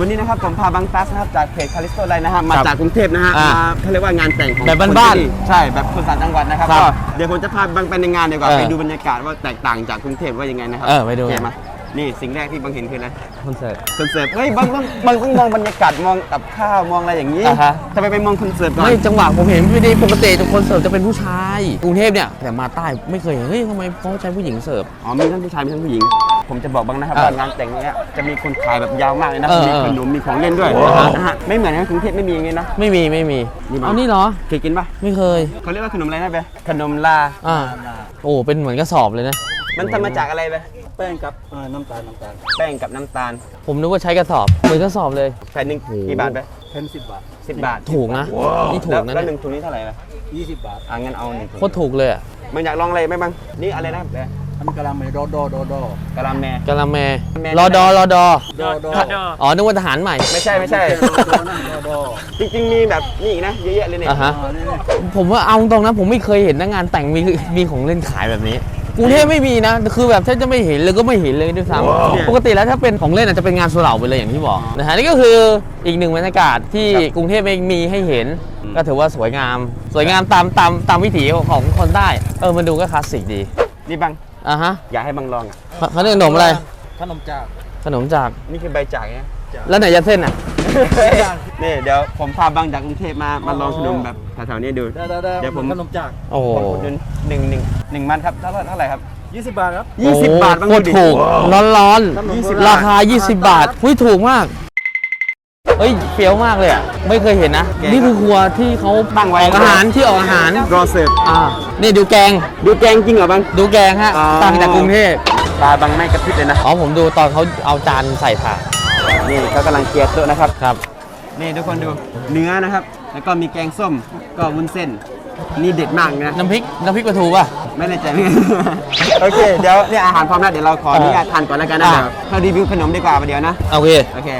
วันนี้นะครับผมพาบังฟัสนะครับจากเพจคาริสโตไลน์นะฮะมาครับจากกรุงเทพนะฮะอ่ามมาเขาเรียกว่างานแต่งของแบบคบ้านๆที่ใช่แบบคนต่างจังหวัดนะครับครับก็เดี๋ยวผมจะพาบังไปในงานดีกว่าเออไปดูบรรยากาศว่าแตกต่างจากกรุงเทพว่ายังไงนะครับเออไปดู โคมา นี่สิ่งแรกที่บังเห็นคืออะไรคอนเสิร์ต คอนเสิร์ตเฮ้ยบังต้องบังต้องมองบรรยากาศมองกับข้าวมองอะไรอย่างนี้อ่าฮะ ทำไมไปมองคอนเสิร์ตก่อนไม่จังหวะผมเห็นพี่ดีปกติทุกคนเสิร์ฟจะเป็นผู้ชายกรุงเทพเนี่ยแต่มาใต้ไม่เคยเห็นเฮ้ยทำไมเขาใช้ผู้หญิงเสิร์ฟ อ๋อมีทั้งผู้ชายมีทั้งผู้หญิง ผมจะบอกบ้างนะครับอะว่างานแต่งเนี้ยจะมีคนขายแบบยาวมากเลยนะเออมีเออขนมมีของเล่นด้วยว้าว นะฮะไม่เหมือนในกรุงเทพไม่มีอย่างงี้นะ ไม่มีไม่มีนี่มั้งเอานี่เหรอ เคยกินปะไม่เคยเขาเรียกว่าขนมอะไรนะเบขนมลา อ่าโอ้เป็นเหมือนกระสอบเลยนะ มันทำมาจากอะไรเบแป้งกับเอ่อน้ำตาลน้ำตาลแป้งกับน้ำตาลผมนึกว่าใช้กระสอบเหมือนกระสอบเลย แผ่นหนึ่งกี่บาทเบเพ็นสิบบาทสิบบาทถูกนะนี่ถูแล้วกนะแล้วหเนี่ยนึ่งถุงนี้เท่าไหร่ล่ะยี่สิบบาท อะงั้นเอาหนึ่งถุงโคตรถูกเลยอะมันอยากลองอะไรไหมบ้างนี่อะไรนะเบ อันกะลาเมโดโดโดโด กะลาแม กะละแมแมรอดอรอดอโด โด อ๋อนึกว่าทหารใหม่ไม่ใช่ไม่ใช่ โดโดนั่นโดโดจริงๆมีแบบนี่อีกนะเยอะแยะเลยเนี่ยอะฮะ อ่านี่นี่ผมว่าเอาตรงนะผมไม่เคยเห็นนะงานแต่งมีมีของเล่นขายแบบนี้กรุงเทพไม่มีนะ คือแบบถ้าจะไม่เห็นเลยก็ไม่เห็นเลยด้วยซ้ำปกติแล้วถ้าเป็นของเล่นอาจจะเป็นงานสุเหร่าไปเลยอย่างที่บอกนะฮะนี่ก็คืออีกหนึ่งบรรยากาศที่กรุงเทพไม่มีให้เห็น ก็ถือว่าสวยงาม สวยงามตามตามตามวิถีของคนใต้เออมันดูก็คลาสสิกดี นี่บัง อะฮะอยากให้บังลองอะเขาเรียกขนมอะไร ขนมจากขนมจาก นี่คือใบจากเนี่ยแล้วไหนจะเส้นอะ นี่เดี๋ยวผมพาบังจากกรุงเทพมามาลองขนมแบบแถวๆนี้ดู ได้ได้ได้เดี๋ยวผม ขนมจากโอ้โหผมอุดหนุนหนึ่งหนึ่งหนึ่งมันครับเท่าไหร่เท่าไหร่ครับยี่สิบบาทครับยี่สิบบาทโอ้บ้างโคตรดูดิถูก ร้อนร้อนขนมๆโบราณราคา 20 บาทหุ้ยถูกมาก เฮ้ยเฟี้ยวมากเลยอะ ไม่เคยเห็นนะนี่คือครัวที่เขาตั้งไว้ออกอาหารที่ออกอาหาร รอเสิร์ฟอ่า นี่ดูแกง ดูแกงจริงเหรอบัง ดูแกงฮะอ๋อ ต่างจากกรุงเทพตาบังไม่กระพริบเลยนะ อ๋อผมดูตอนเขาเอาจานใส่ถาดนี่เขากำลังเกียร์โต๊ะนะครับ ครับ นี่ทุกคนดูเนื้อนะครับ แล้วก็มีแกงส้ม ก็วุ้นเส้น นี่เด็ดมากนะ น้ำพริก น้ำพริกปลาทูป่ะ ไม่แน่ใจเหมือนกัน โอเค เดี๋ยวเนี่ยอาหารพร้อมแล้วเดี๋ยวเราขออนุญาตทานก่อนแล้วกันนะอ่าเดี๋ยวเรารีวิวขนมดีกว่าประเดี๋ยวนะ โอเค โอเค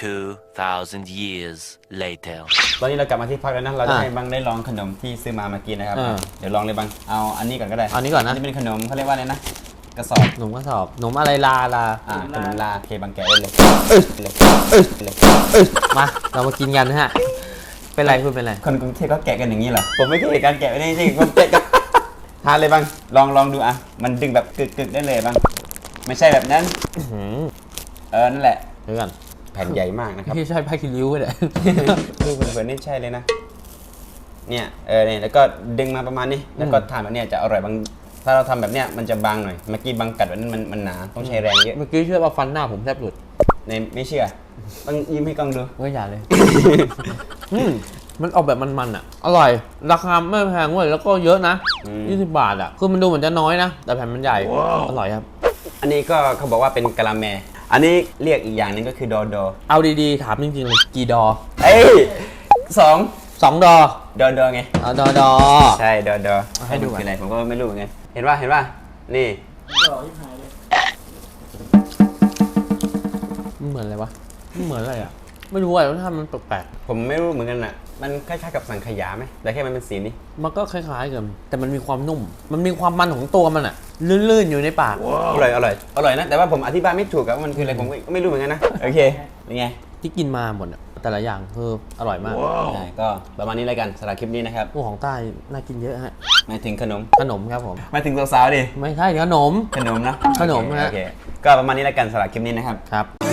2,000 years later. ตอนนี้เรากลับมาที่พักแล้วนะ เราจะอ่าให้บังได้ลองขนมที่ซื้อมาเมื่อกี้นะครับ อ่าเดี๋ยวลองเลยบัง เอาอันนี้ก่อนก็ได้เอานี้ก่อนนะ นี่เป็นขนมเขาเรียกว่าอะไรนะ กระสอบ หนมกระสอบหนมอะไรลาลาอ่า ขนมลาเคบังแกะได้เลยเอ้ยเลยเอ้ยเลยมาเรามากินกันนะฮะ เป็นไรคุณเป็นไร คนกรุงเทพก็แกะกันอย่างนี้เหรอ ผมไม่เคยเห็นการแกะไม่ได้จริงๆผมแกะกันทานเลยบัง ลองลองดูอะ มันดึงแบบกึกๆได้เลยบัง ไม่ใช่แบบนั้น อื้อหือเออ นั่นแหละ เดี๋ยวก่อน แผ่นใหญ่มากนะครับพี่ใช่ผ้าคิริ้วเลยดูเผินๆนี่ใช่เลยนะ เนี่ยเออเนี่ยแล้วก็ดึงมาประมาณนี้ แล้วก็ทานแบบเนี้ยจะอร่อยบาง ถ้าเราทำแบบเนี้ยมันจะบางหน่อย เมื่อกี้บางกัดแบบนั้นมันมันหนาต้องใช้แรงเยอะ เมื่อกี้เชื่อว่าฟันหน้าผมแทบหลุดในไม่เชื่อ ต้องยิ้มให้กล้องดูก็อย่าเลยอืมมันออกแบบมันๆอะ อร่อย ราคาไม่แพงเว้ยแล้วก็เยอะนะอืม20 บาทอะ คือมันดูเหมือนจะน้อยนะ แต่แผ่นมันใหญ่ อร่อยครับ อันนี้ก็เขาบอกว่าเป็นกะละแม อันนี้เรียกอีกอย่างหนึงก็คือดอดอเอาดีๆ ถามจริงๆเลยกี่ดอเอ้ยสองสองดอดอดอไง เอาดอดอ ใช่ดอดอให้ดูมันก่อน คืออะไรผมก็ไม่รู้เหมือนกันเห็นว่าเห็นว่านี่มันเหมือนอะไรวะมันเหมือนอะไรอะ ไม่รู้อะรสชาติมันแปลกผมไม่รู้เหมือนกันอะ มันคล้ายๆกับสังขยาไหมแต่แค่มันเป็นสีนี้ ๆมันก็คล้ายๆกันแต่มันมีความนุ่ม มันมีความมันของตัวมันอะ ลื่นๆอยู่ในปาก อร่อยอร่อยอร่อยนะ แต่ว่าผมอธิบายไม่ถูกอะว่ามันคืออะไรผมก็ไม่รู้เหมือนกันนะ โอเคเป็นไงที่กินมาหมดอะแต่ละอย่างคืออร่อยมากใช่ก็ประมาณนี้แล้วกันสำหรับคลิปนี้นะครับพวกของใต้น่ากินเยอะฮะหมายถึงขนมขนมครับผม หมายถึงสาวๆดิไม่ใช่ขนม ขนมนะขนมโอเคฮะโอเคก็ประมาณนี้แล้วกันสำหรับคลิปนี้นะครับ ครับ